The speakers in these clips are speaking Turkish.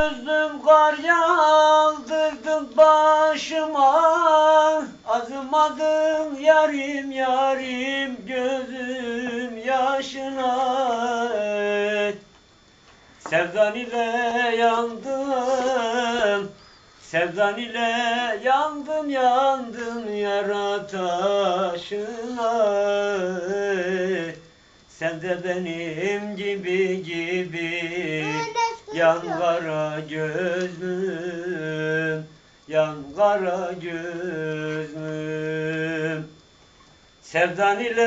Gözlüm kar yağdırdın başıma. Azımadın yarim yarim gözüm yaşına. Sevdan ile yandım Sevdan ile yandım yandım yara taşına. Sen de benim gibi gibi Yan kara gözlüm Yan kara gözlüm. Sevdan ile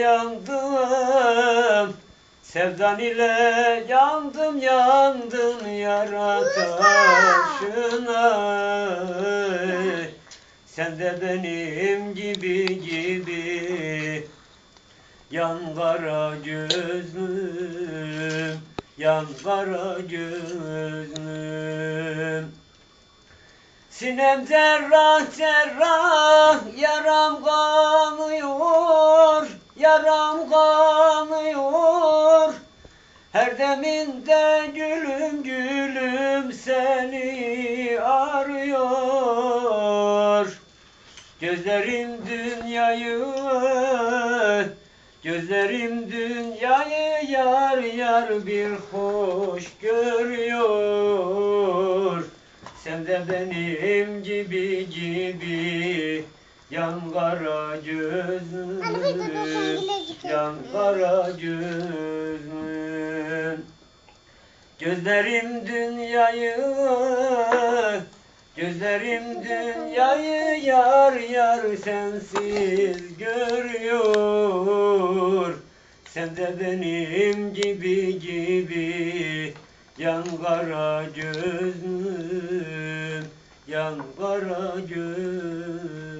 yandım Sevdan ile yandım yandım yara taşına. Sen de benim gibi gibi. Yan kara gözlüm Yan kara gözlüm Sinem cerrah cerrah yaram kanıyor yaram kanıyor. Her deminde gülüm gülüm seni arıyor. Gözlerim dünyayı Gözlerim dünyayı yar yar bir hoş görüyor. Sen de benim gibi gibi Yan kara gözlüm Yan kara gözlüm. Gözlerim dünyayı Gözlerim dünyayı yar yar sensiz görüyor Sen de benim gibi gibi Yan kara gözlüm Yan kara gözlüm